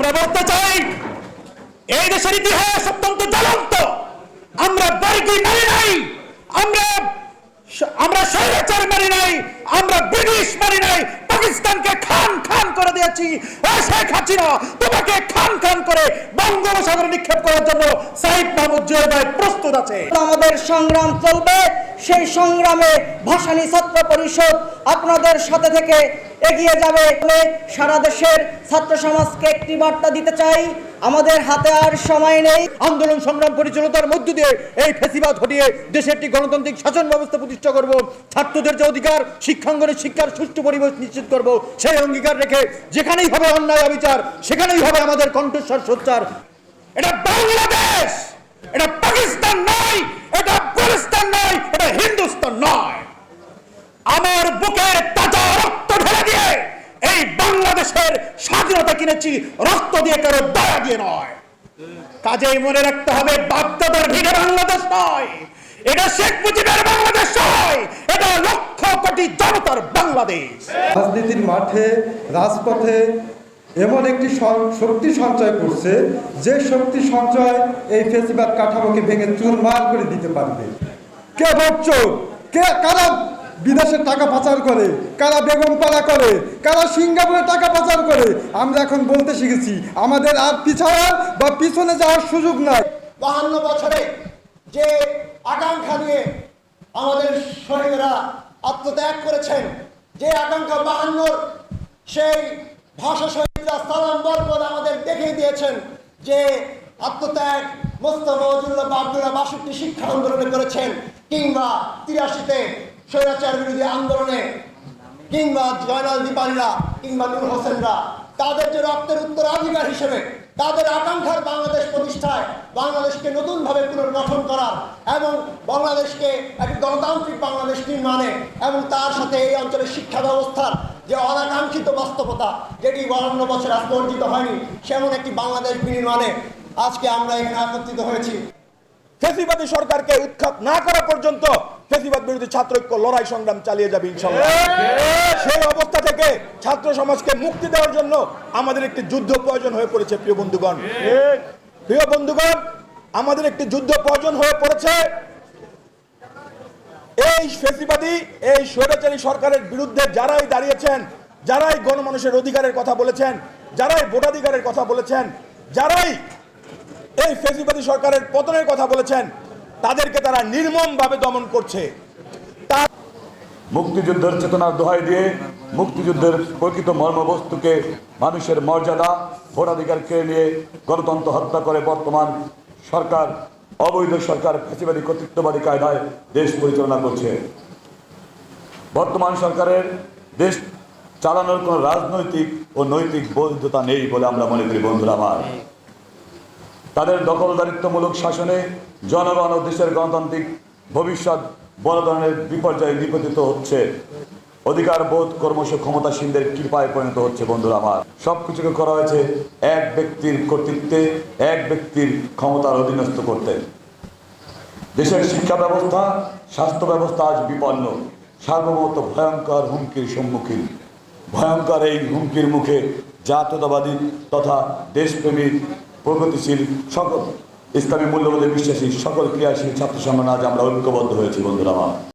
আমরা বলতে চাই, এই দেশের ইতিহাস অত্যন্ত জ্বলন্ত। আমরা বর্গি মারি নাই, আমরা আমরা স্বৈরাচার মারি নাই, আমরা ব্রিটিশ মারি নাই, পাকিস্তানকে খান খান করে দিয়েছি। শেখ হাসিনা, তোমাকে খান খান করে বঙ্গোপসাগরে নিক্ষেপ করার জন্য সাইদ মাহমুদ ভাই প্রস্তুত আছে। আমাদের সংগ্রাম চলবে। সেই সংগ্রামে ভাসানী ছাত্র পরিষদ আপনাদের সাথে থেকে এগিয়ে যাবে। সারা দেশের ছাত্র সমাজকে একটি বার্তা দিতে চাই, আমাদের হাতে আর সময় নেই। আন্দোলন, সংগ্রাম, পরিচালনার মধ্য দিয়ে এই ফেসিবাদ হটিয়ে দেশে একটি গণতান্ত্রিক শাসন ব্যবস্থা প্রতিষ্ঠা করব। ছাত্রদের যে অধিকার শিক্ষাঙ্গনে শিক্ষার সুষ্ঠু পরিবেশ নিশ্চিত করব। সেই অঙ্গীকার রেখে যেখানেই হবে অন্যায় অবিচার, সেখানেই হবে আমাদের কণ্ঠস্বর সোচ্চার। এটা বাংলাদেশ! এটা পাকিস্তান নয়! আমার বুকের তাজা রক্ত ঢেলে দিয়ে এই বাংলাদেশের স্বাধীনতা কিনেছি, রক্ত দিয়ে কারও দয়া দিয়ে নয়। কাজেই মনে রাখতে হবে বাগদাদার ভিড়ে বাংলাদেশ নয়। এটা শেখ মুজিবের বাংলাদেশ নয়, এটা লক্ষ কোটি জনতার বাংলাদেশ। রাজনীতির মাঠে, রাজপথে এমন একটি শক্তি সঞ্চয় করছে, যে শক্তি সঞ্চয় এই ফেসিবাদ কাঠামোকে ভেঙে চুরমার করে দিতে পারবে। কে বচ্চোর কে কারা বিদেশে টাকা পাচার করে, কারা বেগম পাড়া করে, কারা সিঙ্গাপুরে টাকা পাচার করে, আমরা এখন বলতে শিখেছি, আমাদের আর পিছাওয়ার বা পিছনে যাওয়ার সুযোগ নাই। বাহান্ন বছরে যে আকাঙ্ক্ষা নিয়ে আমাদের শহীদরা আত্মত্যাগ করেছেন, যে আকাঙ্ক্ষা বাহান্নর সেই ভাষা শহীদরা সালাম বরকত আমাদের দেখিয়ে দিয়েছেন, যে আত্মত্যাগ মোস্তফা আব্দুল্লাহ বাষট্টি শিক্ষা আন্দোলনে করেছেন কিংবা তিরাশিতে স্বৈরাচার বিরোধী আন্দোলনে কিংবা জয়নাল দীপালিরা কিংবা নূর হোসেনরা তাদের যে রক্তের উত্তরাধিকার হিসেবে তাদের আকাঙ্ক্ষার বাংলাদেশ প্রতিষ্ঠায় বাংলাদেশকে নতুনভাবে পুনর্গঠন করার এবং বাংলাদেশকে একটি গণতান্ত্রিক বাংলাদেশ নির্মাণে এবং তার সাথে এই অঞ্চলের শিক্ষা ব্যবস্থার যে অনাকাঙ্ক্ষিত বাস্তবতা যেটি বাহান্ন বছর আজ হয়নি, সেমন একটি বাংলাদেশ বিনির্মাণে আজকে আমরা এখানে একত্রিত হয়েছি। ফেসিবাদী সরকারকে উৎখাত না করা পর্যন্ত ফেসিবাদ বিরোধী ছাত্র ঐক্য লড়াই সংগ্রাম চালিয়ে যাবে ইনশাল্লাহ সেই অবস্থা থেকে ছাত্র সমাজকে মুক্তি দেওয়ার জন্য আমাদের একটি যুদ্ধ প্রয়োজন হয়ে পড়েছে, প্রিয় বন্ধুগণ। প্রিয় বন্ধুগণ, আমাদের একটি যুদ্ধ প্রয়োজন হয়ে পড়েছে। এই ফেসিবাদী, এই স্বৈরাচারী সরকারের বিরুদ্ধে যারাই দাঁড়িয়েছেন, যারাই গণমানুষের অধিকারের কথা বলেছেন, যারাই ভোটাধিকারের কথা বলেছেন, যারাই এই ফেসিবাদী সরকারের পতনের কথা বলেছেন তাদেরকে তারা নির্মমভাবে দমন করছে। মুক্তিযুদ্ধের চেতনার দোহাই দিয়ে মুক্তিযুদ্ধের প্রকৃত মর্মবস্তুকে, মানুষের মর্যাদা, ভোটাধিকার কেড়ে নিয়ে গণতন্ত্র হত্যা করে বর্তমান সরকার, অবৈধ সরকার ফেসিবাদী কর্তৃত্ববাদী কায়দায় দেশ পরিচালনা করছে। বর্তমান সরকারের দেশ চালানোর কোনো রাজনৈতিক ও নৈতিক বৈধতা নেই বলে আমরা মনে করি, বন্ধুরা আমার। তাদের দখলদারিত্বমূলক শাসনে জনগণ ও দেশের গণতান্ত্রিক ভবিষ্যৎ বড় ধরনের বিপর্যয়ে নিপতিত হচ্ছে। অধিকার বোধ ক্রমশ ক্ষমতাসীনদের কৃপায় পরিণত হচ্ছে বন্ধুরা আমার। সবকিছুকে করা হয়েছে এক ব্যক্তির কর্তৃত্বে, এক ব্যক্তির ক্ষমতার অধীনস্থ করতে। দেশের শিক্ষা ব্যবস্থা, স্বাস্থ্য ব্যবস্থা আজ বিপন্ন। সার্বভৌমত্ব ভয়ঙ্কর হুমকির সম্মুখীন। ভয়ঙ্কর এই হুমকির মুখে জাতীয়তাবাদী তথা দেশপ্রেমী প্রগতিশীল সকল ইসলামী মূল্যবোধে বিশ্বাসী সকল ক্রিয়াশীল ছাত্র সংগঠন আজ আমরা ঐক্যবদ্ধ হয়েছি, বন্ধুরা আমার।